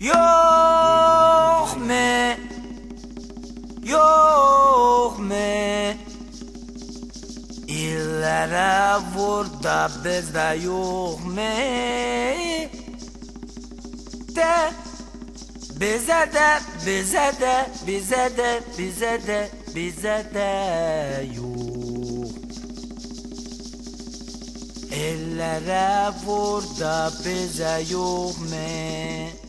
Yok mu? Yok mu? İllere vur da bizde yok mu? De bize de bize de bize de bize de bize de yok Ellere vur da bize yok mu?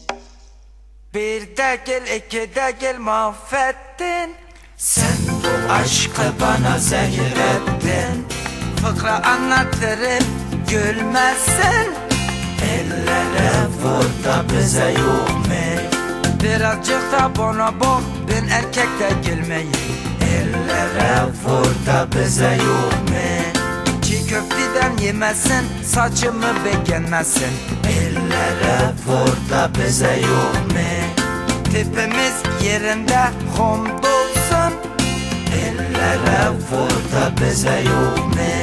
Bir de gel iki de gel mahvettin. Sen bu aşkı bana zehir ettin. Fıkra anlatırım gülmezsin. Ellere vur da bize mu? Birazcık da bana bak ben erkek de gelmeyi Ellere vur da bize mu? Çiğ köfteden yemesin saçımı beğenmesin. Ellere vur da bize yok mu? Tipimiz yerinde hamdolsun Ellere vur da bize yok mu?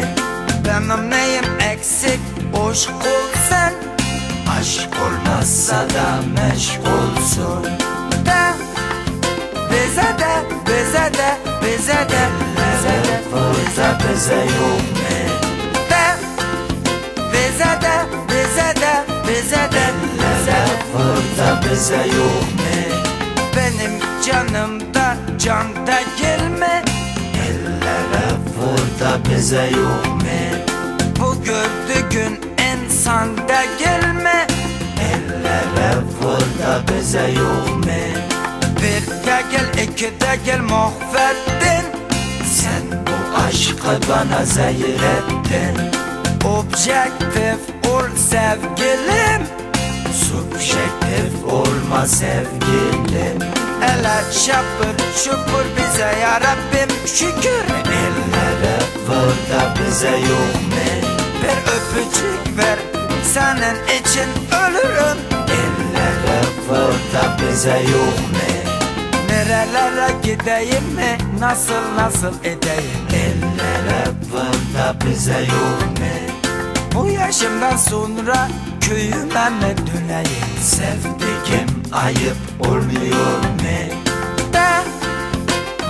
Benim neyim eksik aşk olsun Aşk olmazsa da meşgulsun Da bize de bize de bize de bize de da bize yok mu? Bize de bize da yok mu? Benim canımda canda gelme Ellere vur da bize yok mu? Bu gördüğün insanda gelme Ellere vur da bize yok mu? Bir de gel iki de gel mahvettin Sen bu aşkı bana zehir ettin Objektif ol sevgilim Subjektif olma sevgilim Ele şapır şupur bize ya Rabbim şükür Ellere vur da bize yok mu? Bir öpücük ver senin için ölürüm Ellere vur da bize yok mu? Nerelere gideyim mi? Nasıl nasıl edeyim? Ellere vur da bize yok mu? Bu yaşımdan sonra köyüme mi döneyim? Sevdiğim ayıp olmuyor mu? Da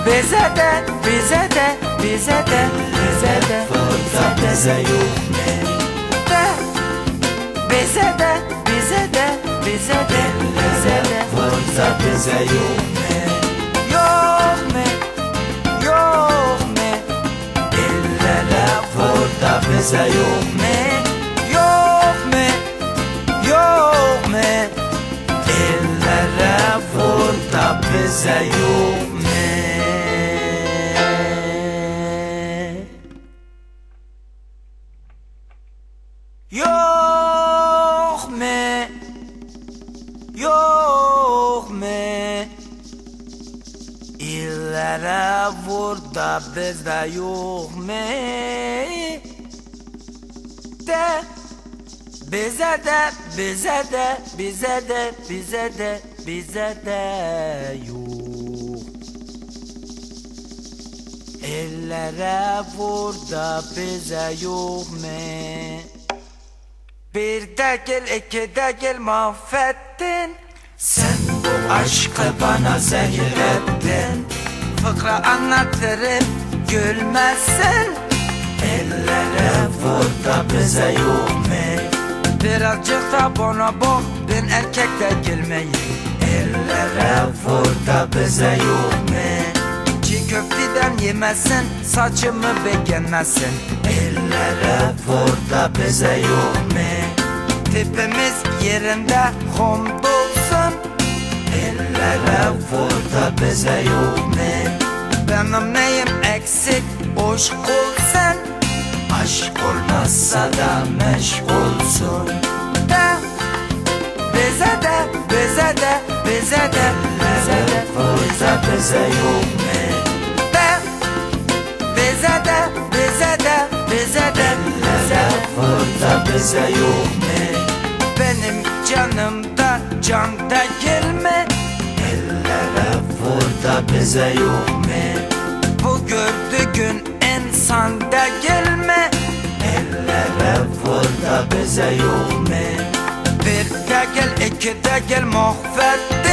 bize de bize de bize de bize de vur da bize yok mu? Da bize de bize de bize de bize de vur da bize yok mu? Yok mu? Yok mu? Ellere vur da bize yok mu? Mu? Yok mu? İllere vur da bizde yok mu? De bize de bize de bize de bize de bize de yok Ellere vur da bize yok mu? Bir de gel iki de gel mahvettin Sen bu aşkı bana zehir ettin Fıkra anlatırım gülmezsin Ellere vur da bize yok mu? Birazcık da bana bak ben erkek de gelmeyi Ellere vur da bize yok mu? Köfteden yemesin saçımı beğenmesin Ellere vur da bize yok mu? Tipimiz yerinde hamdolsun Ellere vur da bize yok mu? Benim neyim eksik aşk olsun Aşk olmazsa da meşgulsun Da bize de bize de bize de bize de vur da bize yok mu? bize dertlere Fırda bize yok. Ne Benim canımda can da gelme. Ellere fırda bize yok. Ne Bu gördüğün insan da gelme. Ellere fırda bize yok. Ne Bir de gel iki de gel muhbet